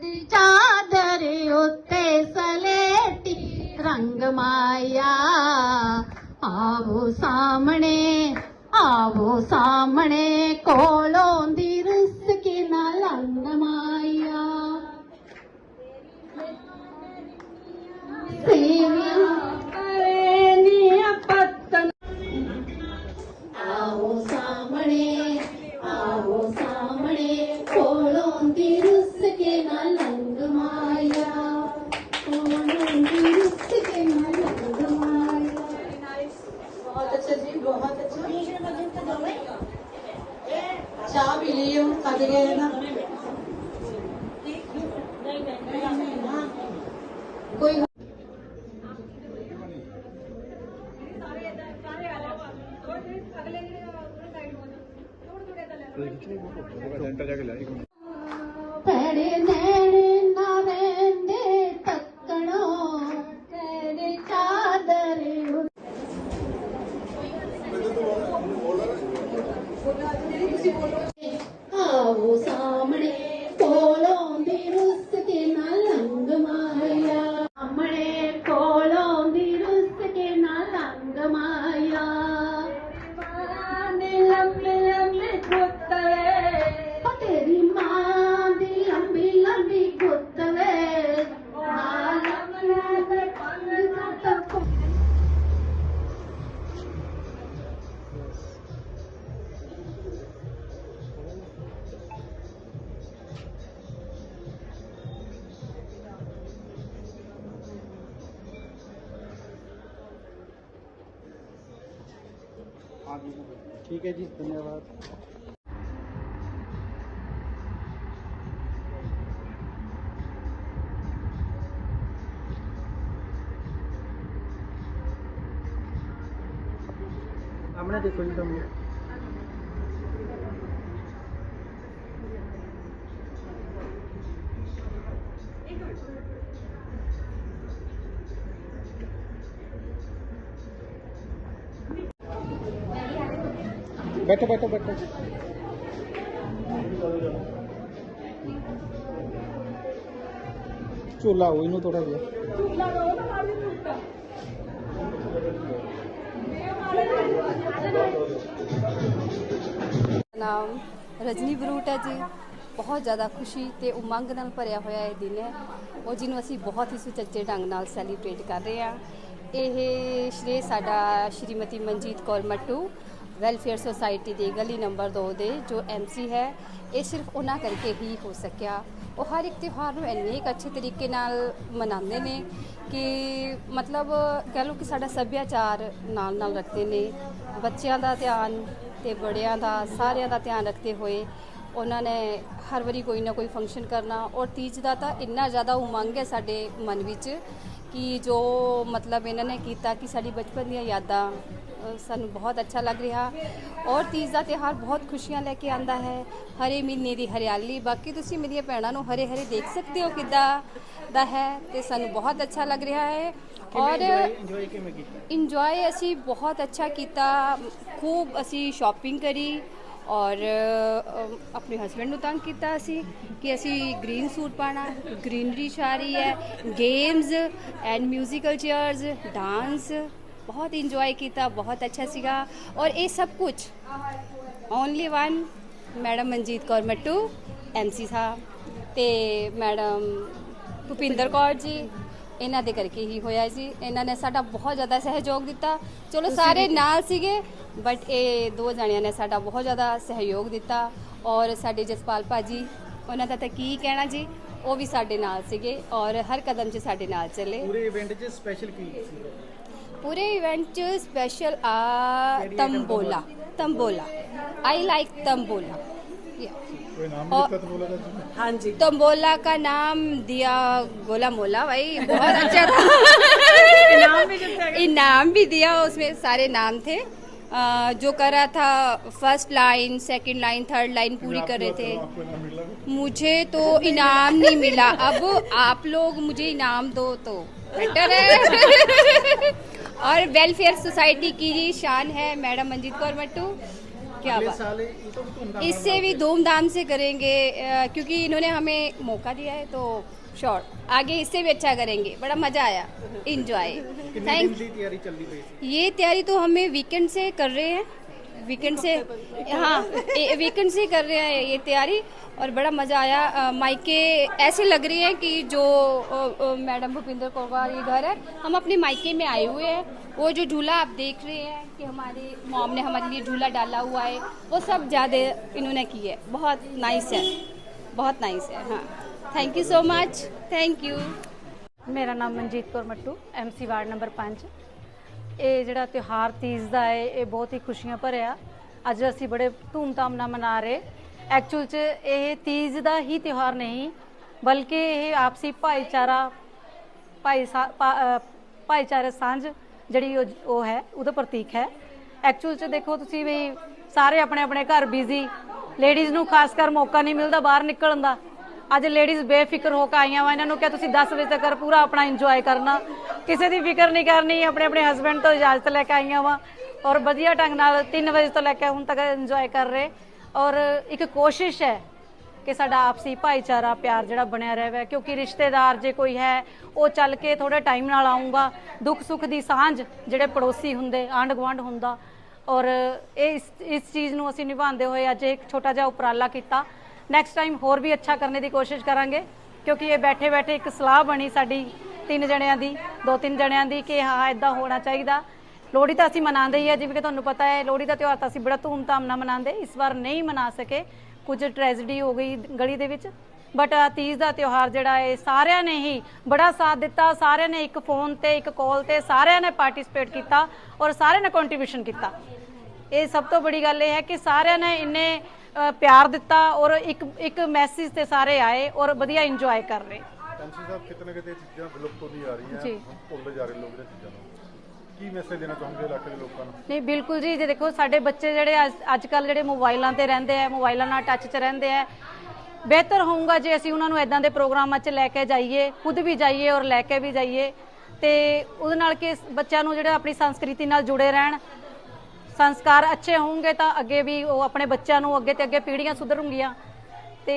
ਦੀ ਚਾਦਰ ਉੱਤੇ ਸਲੇਟੀ ਰੰਗ ਮਾਇਆ। ਆਵੋ ਸਾਹਮਣੇ ਆਵੋ ਸਾਹਮਣੇ ਕੋਲੋਂ ਚਾਹ ਪੀ ਲਿਓ ਕੱਜ ਠੀਕ ਹੈ ਜੀ ਧੰਨਵਾਦ ਸਾਹਮਣੇ ਦੇਖੋ ਜੀ ਬੈਠੋ ਬੈਠੋ ਬੈਠੋ। ਝੂਲਾ ਹੋ ਇਹਨੂੰ ਥੋੜਾ ਜਿਹਾ। ਨਾਮ ਰਜਨੀ ਬਰੂਟ ਹੈ ਜੀ। ਬਹੁਤ ਜ਼ਿਆਦਾ ਖੁਸ਼ੀ ਤੇ ਉਮੰਗ ਨਾਲ ਭਰਿਆ ਹੋਇਆ ਇਹ ਦਿਨ ਹੈ। ਉਹ ਜਿਹਨੂੰ ਅਸੀਂ ਬਹੁਤ ਹੀ ਸੁਚੱਜੇ ਢੰਗ ਨਾਲ ਸੈਲੀਬ੍ਰੇਟ ਕਰ ਰਹੇ ਹਾਂ। ਇਹ ਸ਼੍ਰੀ ਸਾਡਾ ਸ਼੍ਰੀਮਤੀ ਮਨਜੀਤ ਕੌਰ ਮੱਟੂ ਵੈਲਫੇਅਰ ਸੁਸਾਇਟੀ ਦੀ ਗਲੀ ਨੰਬਰ 2 ਦੇ ਜੋ ਐਮਸੀ ਹੈ, ਇਹ ਸਿਰਫ ਉਹਨਾਂ ਕਰਕੇ ਹੀ ਹੋ ਸਕਿਆ। ਉਹ ਹਰ ਇੱਕ ਤਿਉਹਾਰ ਨੂੰ ਇੰਨੇ ਕੁ ਅੱਛੇ ਤਰੀਕੇ ਨਾਲ ਮਨਾਉਂਦੇ ਨੇ ਕਿ ਮਤਲਬ ਕਹਿ ਲਓ ਕਿ ਸਾਡਾ ਸੱਭਿਆਚਾਰ ਨਾਲ ਨਾਲ ਰੱਖਦੇ ਨੇ। ਬੱਚਿਆਂ ਦਾ ਧਿਆਨ ਤੇ ਬੜਿਆਂ ਦਾ, ਸਾਰਿਆਂ ਦਾ ਧਿਆਨ ਰੱਖਦੇ ਹੋਏ ਉਹਨਾਂ ਨੇ ਹਰ ਵਾਰੀ ਕੋਈ ਨਾ ਕੋਈ ਫੰਕਸ਼ਨ ਕਰਨਾ। ਔਰ ਤੀਜ ਦਾ ਤਾਂ ਇੰਨਾ ਜ਼ਿਆਦਾ ਉਮੰਗ ਹੈ ਸਾਡੇ ਮਨ ਵਿੱਚ ਕਿ ਜੋ ਮਤਲਬ ਇਹਨਾਂ ਨੇ ਕੀਤਾ ਕਿ ਸਾਡੀ ਬਚਪਨ ਦੀਆਂ ਯਾਦਾਂ ਸਾਨੂੰ ਬਹੁਤ ਅੱਛਾ ਲੱਗ ਰਿਹਾ। ਔਰ ਤੀਜ ਦਾ ਤਿਉਹਾਰ ਬਹੁਤ ਖੁਸ਼ੀਆਂ ਲੈ ਕੇ ਆਂਦਾ ਹੈ। ਹਰੇ ਮਹੀਨੇ ਦੀ ਹਰਿਆਲੀ। ਬਾਕੀ ਤੁਸੀਂ ਮੇਰੀਆਂ ਭੈਣਾਂ ਨੂੰ ਹਰੇ ਹਰੇ ਦੇਖ ਸਕਦੇ ਹੋ ਕਿੱਦਾਂ ਦਾ ਹੈ ਤੇ ਸਾਨੂੰ ਬਹੁਤ ਅੱਛਾ ਲੱਗ ਰਿਹਾ ਹੈ। ਔਰ ਇੰਜੋਏ ਕਿਵੇਂ ਕੀਤਾ? ਇੰਜੋਏ ਅਸੀਂ ਬਹੁਤ ਅੱਛਾ ਕੀਤਾ। ਖੂਬ ਅਸੀਂ ਸ਼ਾਪਿੰਗ ਕਰੀ। ਔਰ ਆਪਣੇ ਹਸਬੰਡ ਨੂੰ ਤੰਗ ਕੀਤਾ ਅਸੀਂ ਕਿ ਅਸੀਂ ਗ੍ਰੀਨ ਸੂਟ ਪਾਣਾ। ਗ੍ਰੀਨਰੀ ਰਹੀ ਹੈ। Games and musical chairs dance ਬਹੁਤ ਇੰਜੋਏ ਕੀਤਾ ਬਹੁਤ ਅੱਛਾ ਸੀਗਾ ਔਰ ਇਹ ਸਭ ਕੁਝ only one madam Manjeet Kaur Mattu MC ਸਾਹਿਬ ਤੇ ਮੈਡਮ ਭੁਪਿੰਦਰ ਕੌਰ ਜੀ ਇਹਨਾਂ ਦੇ ਕਰਕੇ ਹੀ ਹੋਇਆ ਜੀ ਇਹਨਾਂ ਨੇ ਸਾਡਾ ਬਹੁਤ ਜ਼ਿਆਦਾ ਸਹਿਯੋਗ ਦਿੱਤਾ ਚਲੋ ਸਾਰੇ ਨਾਲ ਸੀਗੇ ਬਟ ਇਹ ਦੋ ਜਣਿਆਂ ਨੇ ਸਾਡਾ ਬਹੁਤ ਜ਼ਿਆਦਾ ਸਹਿਯੋਗ ਦਿੱਤਾ ਔਰ ਸਾਡੇ ਜਸਪਾਲ ਭਾਜੀ ਉਹਨਾਂ ਦਾ ਤਾਂ ਕੀ ਕਹਿਣਾ ਜੀ ਉਹ ਵੀ ਸਾਡੇ ਨਾਲ ਸੀਗੇ ਔਰ ਹਰ ਕਦਮ 'ਚ ਸਾਡੇ ਨਾਲ ਚੱਲੇ ਪੂਰੇ ਇਵੈਂਟ 'ਚ ਸਪੈਸ਼ਲ ਕੀ ਸੀ पूरे इवेंट च स्पेशल आ tambola tambola. I like tambola. हाँ जी. तंबोला का नाम दिया गोला मोला भाई बहुत अच्छा था। इनाम भी दिया उसमें सारे नाम थे। जो कर रहा था first line second line third line पूरी कर रहे थे। मुझे तो इनाम नहीं मिला। अब आप लोग मुझे इनाम दो तो बेटर है। और वेलफेयर सोसाइटी की जी शान है मैडम मंजीत कौर मट्टू। क्या बात। तो इससे भी धूमधाम से करेंगे क्योंकि इन्होंने हमें मौका दिया है तो श्योर आगे इससे भी अच्छा करेंगे। बड़ा मज़ा आया इंजॉय थैंक ये तैयारी तो हमें वीकेंड से कर रहे हैं। वीकेंड से हाँ वीकेंड से कर रहे हैं ये तैयारी और बड़ा मज़ा आया। माइके ऐसे लग रही है कि जो मैडम भूपिंदर कौर ये घर है, हम अपने मायके में आए हुए हैं। वो जो झूला आप देख रहे हैं कि हमारे मॉम ने हमारे लिए झूला डाला हुआ है, वो सब ज़्यादा इन्होंने की है। बहुत नाइस है, बहुत नाइस है हाँ। Thank you so much thank you मेरा नाम Manjeet Kaur Mattu MC ward number पाँच। ਇਹ ਜਿਹੜਾ ਤਿਉਹਾਰ ਤੀਜ ਦਾ ਹੈ, ਇਹ ਬਹੁਤ ਹੀ ਖੁਸ਼ੀਆਂ ਭਰਿਆ। ਅੱਜ ਅਸੀਂ ਬੜੇ ਧੂਮਧਾਮ ਨਾਲ ਮਨਾ ਰਹੇ। ਐਕਚੁਅਲ 'ਚ ਇਹ ਤੀਜ ਦਾ ਹੀ ਤਿਉਹਾਰ ਨਹੀਂ, ਬਲਕਿ ਇਹ ਆਪਸੀ ਭਾਈਚਾਰਾ, ਭਾਈ ਸਾ- ਭਾ- ਭਾਈਚਾਰੇ ਸਾਂਝ ਜਿਹੜੀ ਉਹ- ਉਹ ਹੈ, ਉਹਦਾ ਪ੍ਰਤੀਕ ਹੈ। ਐਕਚੁਅਲ 'ਚ ਦੇਖੋ ਤੁਸੀਂ ਵੀ ਸਾਰੇ ਆਪਣੇ ਆਪਣੇ ਘਰ ਬਿਜ਼ੀ ਲੇਡੀਜ਼ ਨੂੰ ਖਾਸ ਕਰ ਮੌਕਾ ਨਹੀਂ ਮਿਲਦਾ ਬਾਹਰ ਨਿਕਲਣ ਦਾ। ਅੱਜ ਲੇਡੀਜ਼ ਬੇਫਿਕਰ ਹੋ ਕੇ ਆਈਆਂ ਵਾ, ਇਹਨਾਂ ਨੂੰ ਕਿਹਾ ਤੁਸੀਂ 10 ਵਜੇ ਤੱਕ ਪੂਰਾ ਆਪਣਾ ਇੰਜੋਏ ਕਰਨਾ। ਕਿਸੇ ਦੀ ਫਿਕਰ ਨਹੀਂ ਕਰਨੀ, ਆਪਣੇ ਆਪਣੇ ਹਸਬੰਡ ਤੋਂ ਇਜਾਜ਼ਤ ਲੈ ਕੇ ਆਈਆਂ ਵਾਂ ਔਰ ਵਧੀਆ ਢੰਗ ਨਾਲ 3 ਵਜੇ ਤੋਂ ਲੈ ਕੇ ਹੁਣ ਤੱਕ ਇੰਜੋਏ ਕਰ ਰਹੇ। ਔਰ ਇੱਕ ਕੋਸ਼ਿਸ਼ ਹੈ ਕਿ ਸਾਡਾ ਆਪਸੀ ਭਾਈਚਾਰਾ, ਪਿਆਰ ਜਿਹੜਾ ਬਣਿਆ ਰਹੇ, ਕਿਉਂਕਿ ਰਿਸ਼ਤੇਦਾਰ ਜੇ ਕੋਈ ਹੈ, ਉਹ ਚੱਲ ਕੇ ਥੋੜੇ ਟਾਈਮ ਨਾਲ ਆਉਂਗਾ ਦੁੱਖ ਸੁੱਖ ਦੀ ਸਾਂਝ ਜਿਹੜੇ ਪੜੋਸੀ ਹੁੰਦੇ ਆਂਢ ਗੁਆਂਢ ਹੁੰਦਾ। ਔਰ ਇਹ ਇਸ ਇਸ ਚੀਜ਼ ਨੂੰ ਅਸੀਂ ਨਿਭਾਉਂਦੇ ਹੋਏ ਅੱਜ ਇੱਕ ਛੋਟਾ ਜਿਹਾ ਉਪਰਾਲਾ ਕੀਤਾ। ਨੈਕਸਟ ਟਾਈਮ ਹੋਰ ਵੀ ਅੱਛਾ ਕਰਨ ਦੀ ਕੋਸ਼ਿਸ਼ ਕਰਾਂਗੇ, ਕਿਉਂਕਿ ਇਹ ਬੈਠੇ ਬੈਠੇ ਇੱਕ ਸਲਾਹ ਬਣੀ ਸਾਡੀ ਤਿੰਨ ਜਣਿਆਂ ਦੀ, ਦੋ ਤਿੰਨ ਜਣਿਆਂ ਦੀ ਕਿ ਹਾਂ ਇਦਾਂ ਹੋਣਾ ਚਾਹੀਦਾ। ਲੋਹੜੀ ਤਾਂ ਅਸੀਂ ਮਨਾਉਂਦੇ ਹੀ ਆ, ਜਿਵੇਂ ਕਿ ਤੁਹਾਨੂੰ ਪਤਾ ਹੈ, ਲੋਹੜੀ ਦਾ ਤਿਉਹਾਰ ਤਾਂ ਅਸੀਂ ਬੜਾ ਧੂਮਧਾਮ ਨਾਲ ਮਨਾਉਂਦੇ, ਇਸ ਵਾਰ ਨਹੀਂ ਮਨਾ ਸਕੇ। ਕੁਝ ਟ੍ਰੈਜਡੀ ਹੋ ਗਈ ਗਲੀ ਦੇ ਵਿੱਚ। ਬਟ ਤੀਜ ਦਾ ਤਿਉਹਾਰ ਜਿਹੜਾ ਹੈ ਸਾਰਿਆਂ ਨੇ ਹੀ ਬੜਾ ਸਾਥ ਦਿੱਤਾ, ਸਾਰਿਆਂ ਨੇ ਇੱਕ ਫੋਨ ਤੇ, ਇੱਕ ਕਾਲ ਤੇ, ਸਾਰਿਆਂ ਨੇ ਪਾਰਟਿਸਿਪੇਟ ਕੀਤਾ ਔਰ ਸਾਰਿਆਂ ਨੇ ਕੰਟਰੀਬਿਊਸ਼ਨ ਕੀਤਾ। ਇਹ ਸਭ ਤੋਂ ਬੜੀ ਗੱਲ ਇਹ ਹੈ ਕਿ ਸਾਰਿਆਂ ਨੇ ਇੰਨੇ ਪਿਆਰ ਦਿੱਤਾ ਔਰ ਇੱਕ ਇੱਕ ਮੈਸੇਜ ਤੇ ਸਾਰੇ ਆਏ ਔਰ ਵਧੀਆ ਇੰਜੋਏ ਕਰ ਰਹੇ। ਐਮਸੀ ਸਾਹਿਬ ਕਿਤੇ ਨਾ ਕਿਤੇ ਚੀਜ਼ਾਂ ਵਿਲੁਪਤ ਹੁੰਦੀਆਂ ਆ ਰਹੀਆਂ? ਜੀ। ਹੁਣ ਭੁੱਲਦੇ ਜਾ ਰਹੇ ਲੋਕ ਇਹ ਚੀਜ਼ਾਂ ਨੂੰ। ਕੀ ਮੈਸੇਜ ਦੇਣਾ ਚਾਹੁੰਦੇ ਇਲਾਕੇ ਦੇ ਲੋਕਾਂ ਨੂੰ? ਨਹੀਂ ਬਿਲਕੁਲ ਜੀ ਜੇ ਦੇਖੋ ਸਾਡੇ ਬੱਚੇ ਜਿਹੜੇ ਅੱਜ ਕੱਲ ਜਿਹੜੇ ਮੋਬਾਈਲਾਂ ਤੇ ਰਹਿੰਦੇ ਆ ਮੋਬਾਈਲਾਂ ਨਾਲ ਟੱਚ 'ਚ ਰਹਿੰਦੇ ਆ ਬਿਹਤਰ ਹੋਊਗਾ ਜੇ ਅਸੀਂ ਉਹਨਾਂ ਨੂੰ ਐਦਾਂ ਦੇ ਪ੍ਰੋਗਰਾਮਾਂ 'ਚ ਲੈ ਕੇ ਜਾਈਏ ਖੁਦ ਵੀ ਜਾਈਏ ਔਰ ਲੈ ਕੇ ਵੀ ਜਾਈਏ। ਤੇ ਉਹਦੇ ਨਾਲ ਕਿ ਬੱਚਿਆਂ ਨੂੰ ਜਿਹੜਾ ਆਪਣੀ ਸੰਸਕ੍ਰਿਤੀ ਨਾਲ ਜੁੜੇ ਰਹਿਣ ਸੰਸਕਾਰ ਅੱਛੇ ਹੋਣਗੇ ਤਾਂ ਅੱਗੇ ਵੀ ਉਹ ਆਪਣੇ ਬੱਚਿਆਂ ਨੂੰ ਅੱਗੇ ਤੇ ਅੱਗੇ ਪੀੜ੍ਹੀਆਂ ਸੁਧਰੂਗੀਆਂ ਤੇ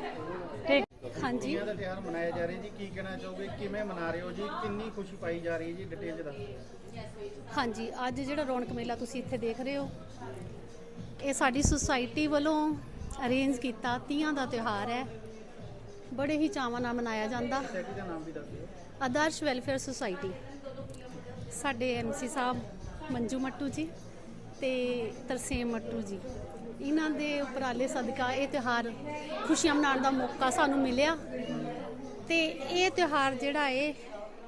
ਹਾਂਜੀ। ਦਾ ਤਿਉਹਾਰ ਮਨਾਇਆ ਜਾ ਰਿਹਾ ਜੀ ਕੀ ਕਹਿਣਾ ਚਾਹੋਗੇ? ਕਿਵੇਂ ਮਨਾ ਰਹੇ ਹੋ ਜੀ? ਕਿੰਨੀ ਖੁਸ਼ੀ ਪਾਈ ਜਾ ਰਹੀ ਹੈ ਜੀ ਡਿਟੇਲ ਚ ਦੱਸੋ ਹਾਂਜੀ ਅੱਜ ਜਿਹੜਾ ਰੌਣਕ ਮੇਲਾ ਤੁਸੀਂ ਇੱਥੇ ਦੇਖ ਰਹੇ ਹੋ ਇਹ ਸਾਡੀ ਸੁਸਾਇਟੀ ਵੱਲੋਂ ਅਰੇਂਜ ਕੀਤਾ ਤੀਆਂ ਦਾ ਤਿਉਹਾਰ ਹੈ। ਬੜੇ ਹੀ ਚਾਵਾਂ ਨਾਲ ਮਨਾਇਆ ਜਾਂਦਾ। ਸੋਸਾਇਟੀ ਦਾ ਨਾਮ ਵੀ ਦੱਸ ਦਿਓ। ਆਦਰਸ਼ ਵੈਲਫੇਅਰ ਸੁਸਾਇਟੀ ਸਾਡੇ ਐਮਸੀ ਸਾਹਿਬ ਮੰਜੂ ਮੱਟੂ ਜੀ। ਤੇ ਤਰਸੇਮ ਮੱਟੂ ਜੀ। ਇਹਨਾਂ ਦੇ ਉਪਰਾਲੇ ਸਦਕਾ ਇਹ ਤਿਉਹਾਰ ਖੁਸ਼ੀਆਂ ਮਨਾਉਣ ਦਾ ਮੌਕਾ ਸਾਨੂੰ ਮਿਲਿਆ। ਤੇ ਇਹ ਤਿਉਹਾਰ ਜਿਹੜਾ ਏ,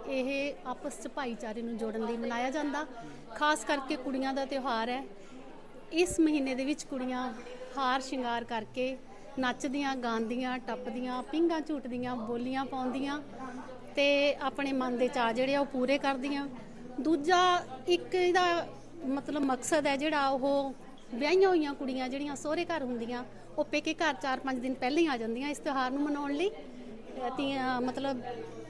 ਇਹ ਆਪਸ ਚ ਭਾਈਚਾਰੇ ਨੂੰ ਜੋੜਨ ਲਈ ਮਨਾਇਆ ਜਾਂਦਾ। ਖਾਸ ਕਰਕੇ ਕੁੜੀਆਂ ਦਾ ਤਿਉਹਾਰ ਹੈ। ਇਸ ਮਹੀਨੇ ਦੇ ਵਿੱਚ ਕੁੜੀਆਂ ਹਾਰ ਸ਼ਿੰਗਾਰ ਕਰਕੇ ਨੱਚਦੀਆਂ, ਗਾਉਂਦੀਆਂ, ਟੱਪਦੀਆਂ, ਪਿੰਗਾ ਝੂਟਦੀਆਂ, ਬੋਲੀਆਂ ਪਾਉਂਦੀਆਂ ਤੇ ਆਪਣੇ ਮਨ ਦੇ ਚਾਅ ਜਿਹੜੇ ਆ ਉਹ ਪੂਰੇ ਕਰਦੀਆਂ। ਦੂਜਾ ਇੱਕ ਇਹਦਾ ਮਤਲਬ ਮਕਸਦ ਹੈ ਜਿਹੜਾ ਉਹ ਵਿਆਹੀਆਂ ਹੋਈਆਂ ਕੁੜੀਆਂ ਜਿਹੜੀਆਂ ਸਹੁਰੇ ਘਰ ਹੁੰਦੀਆਂ ਉਹ ਪੇਕੇ ਘਰ 4-5 ਦਿਨ ਪਹਿਲਾਂ ਹੀ ਆ ਜਾਂਦੀਆਂ ਇਸ ਤਿਉਹਾਰ ਨੂੰ ਮਨਾਉਣ ਲਈ। ਤੀਆਂ ਮਤਲਬ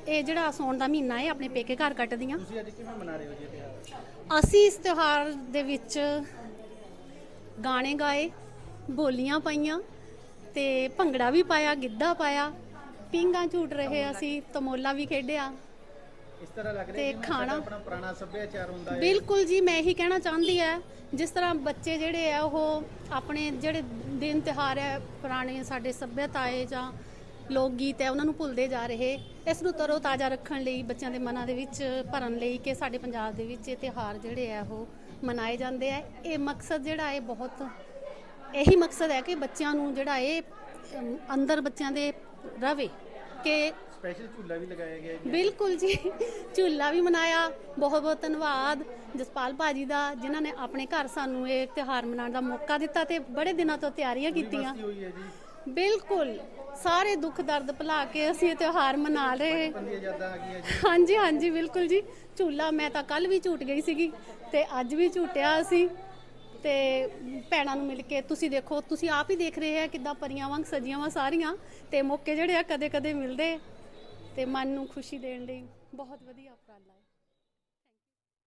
ਇਹ ਜਿਹੜਾ ਸੌਣ ਦਾ ਮਹੀਨਾ ਹੈ ਆਪਣੇ ਪੇਕੇ ਘਰ ਕੱਟਦੀਆਂ। ਤੁਸੀਂ ਅੱਜ ਕਿਵੇਂ ਮਨਾ ਰਹੇ ਹੋ ਜੀ ਇਹ ਤਿਉਹਾਰ? ਅਸੀਂ ਇਸ ਤਿਉਹਾਰ ਦੇ ਵਿੱਚ ਗਾਣੇ ਗਾਏ ਬੋਲੀਆਂ ਪਾਈਆਂ ਤੇ ਭੰਗੜਾ ਵੀ ਪਾਇਆ ਗਿੱਧਾ ਪਾਇਆ। ਪਿੰਗਾ ਝੂਟ ਰਹੇ ਅਸੀਂ ਤਮੋਲਾ ਵੀ ਖੇਡਿਆ। ਇਸ ਤਰ੍ਹਾਂ ਲੱਗ ਤੇ ਰਿਹਾ ਖਾਣਾ- ਆਪਣਾ ਪੁਰਾਣਾ ਸੱਭਿਆਚਾਰ ਹੁੰਦਾ ਹੈ। ਬਿਲਕੁਲ ਜੀ ਮੈਂ ਇਹੀ ਕਹਿਣਾ ਚਾਹੁੰਦੀ ਹੈ ਜਿਸ ਤਰ੍ਹਾਂ ਬੱਚੇ ਜਿਹੜੇ ਆ ਉਹ ਆਪਣੇ ਜਿਹੜੇ ਦਿਨ ਤਿਉਹਾਰ ਹੈ ਪੁਰਾਣੇ ਸਾਡੇ ਸੱਭਿਅਤਾ ਹੈ ਜਾਂ ਲੋਕ ਗੀਤ ਹੈ ਉਹਨਾਂ ਨੂੰ ਭੁੱਲਦੇ ਜਾ ਰਹੇ। ਇਸ ਨੂੰ ਤਰੋ ਤਾਜ਼ਾ ਰੱਖਣ ਲਈ ਬੱਚਿਆਂ ਦੇ ਮਨਾਂ ਦੇ ਵਿੱਚ ਭਰਨ ਲਈ ਕਿ ਸਾਡੇ ਪੰਜਾਬ ਦੇ ਵਿੱਚ ਇਹ ਤਿਉਹਾਰ ਜਿਹੜੇ ਆ ਉਹ ਮਨਾਏ ਜਾਂਦੇ ਆ। ਇਹ ਮਕਸਦ ਜਿਹੜਾ ਹੈ ਬਹੁਤ ਇਹੀ ਮਕਸਦ ਹੈ ਕਿ ਬੱਚਿਆਂ ਨੂੰ ਜਿਹੜਾ ਇਹ ਅੰਦਰ ਬੱਚਿਆਂ ਦੇ ਰਵੇ ਕਿ ਸਪੈਸ਼ਲ ਝੂਲਾ ਵੀ ਲਗਾਇਆ ਗਿਆ ਜੀ। ਬਿਲਕੁਲ ਜੀ। ਝੂਲਾ ਵੀ ਮਨਾਇਆ। ਬਹੁਤ ਬਹੁਤ ਧੰਨਵਾਦ ਜਸਪਾਲ ਭਾਜੀ ਦਾ ਜਿਨ੍ਹਾਂ ਨੇ ਆਪਣੇ ਘਰ ਸਾਨੂੰ ਇਹ ਤਿਉਹਾਰ ਮਨਾਉਣ ਦਾ ਮੌਕਾ ਦਿੱਤਾ ਤੇ ਬੜੇ ਦਿਨਾਂ ਤੋਂ ਤਿਆਰੀਆਂ ਕੀਤੀਆਂ। ਮਸਤੀ ਹੋਈ ਹੈ ਜੀ। ਬਿਲਕੁਲ। ਸਾਰੇ ਦੁੱਖ ਦਰਦ ਭੁਲਾ ਕੇ ਅਸੀਂ ਇਹ ਤਿਉਹਾਰ ਮਨਾ ਰਹੇ। ਬੰਦੀਆਂ ਯਾਦਾਂ ਆ ਗਈਆਂ ਜੀ। ਹਾਂਜੀ ਹਾਂਜੀ ਬਿਲਕੁਲ ਜੀ। ਝੂਲਾ ਮੈਂ ਤਾਂ ਕੱਲ ਵੀ ਝੂਟ ਗਈ ਸੀਗੀ ਤੇ ਅੱਜ ਵੀ ਝੂਟਿਆ ਅਸੀਂ। ਤੇ ਭੈਣਾਂ ਨੂੰ ਮਿਲ ਕੇ ਤੁਸੀਂ ਦੇਖੋ ਤੁਸੀਂ ਆਪ ਹੀ ਦੇਖ ਰਹੇ ਆ ਕਿੱਦਾਂ ਪਰੀਆਂ ਵਾਂਗ ਸਜੀਆਂ ਵਾ ਸਾਰੀਆਂ ਤੇ ਮੌਕੇ ਜਿਹੜੇ ਆ ਕਦੇ ਕਦੇ ਮਿਲਦੇ। ਤੇ ਮਨ ਨੂੰ ਖੁਸ਼ੀ ਦੇਣ ਲਈ ਬਹੁਤ ਵਧੀਆ ਉਪਰਾਲਾ ਹੈ।